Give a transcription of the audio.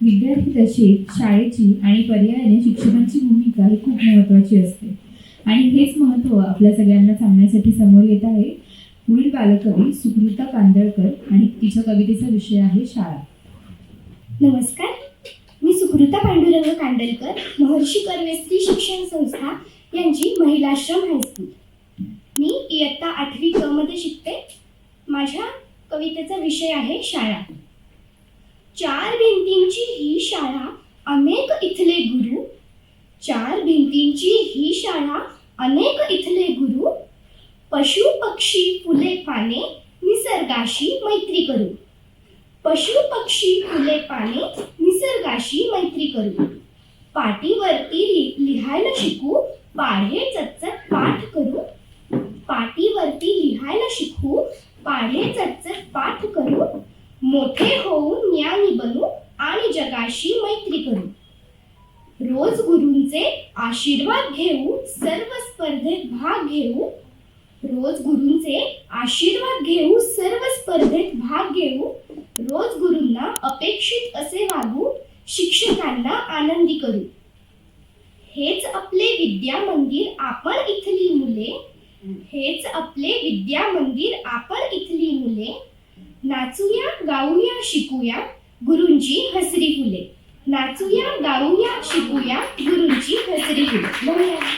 विद्यार्थी तसेच शाळेची आणि पर्यायाने शिक्षकांची भूमिका ही खूप महत्त्वाची असते. आणि हेच महत्त्व आपल्या सगळ्यांना सांगण्यासाठी समोर येत आहे. पुढील बालकवी सुकृता कांदळकर आणि तिच्या कवितेचा विषय आहे शाळा. नमस्कार. मी सुकृता पांडुरंग कांदळकर महर्षी कर्वेश्री शिक्षण संस्था यांची महिलाश्रम हायस्कूल मी इयत्ता आठवी क मध्ये शिकते. माझ्या कवितेचा विषय आहे शाळा. चार भिंतींची ही शाळा अनेक इथले गुरु. चार भिंतींची ही शाळा अनेक इथले गुरु. पशु पक्षी फुले पाने निसर्गाशी मैत्री करू. पशु पक्षी फुले पाने निसर्गाशी मैत्री करू. पाटीवरती लिहायला शिकू पाढे चटचट पाठ करू. पाटीवरती लिहायला शिकू पाढे चटचट पाठ करू. मोठे होऊन ज्ञानी गुरुंशी मैत्री करू. रोज गुरुंचे आशीर्वाद घेऊ सर्व स्पर्धेत भाग घेऊ. रोज गुरुंचे आशीर्वाद घेऊ सर्व स्पर्धेत भाग घेऊ. रोज गुरुंना अपेक्षित असे वागू शिक्षकांना आनंदी करू. हेच आपले विद्या मंदिर आपण इथली मुले. हेच आपले विद्या मंदिर आपण इथली मुले. नाचूया गाऊया शिकूया. गुरुंची हसरी फुले. नाचूया गाऊया शिकूया गुरुंची हसरी फुले.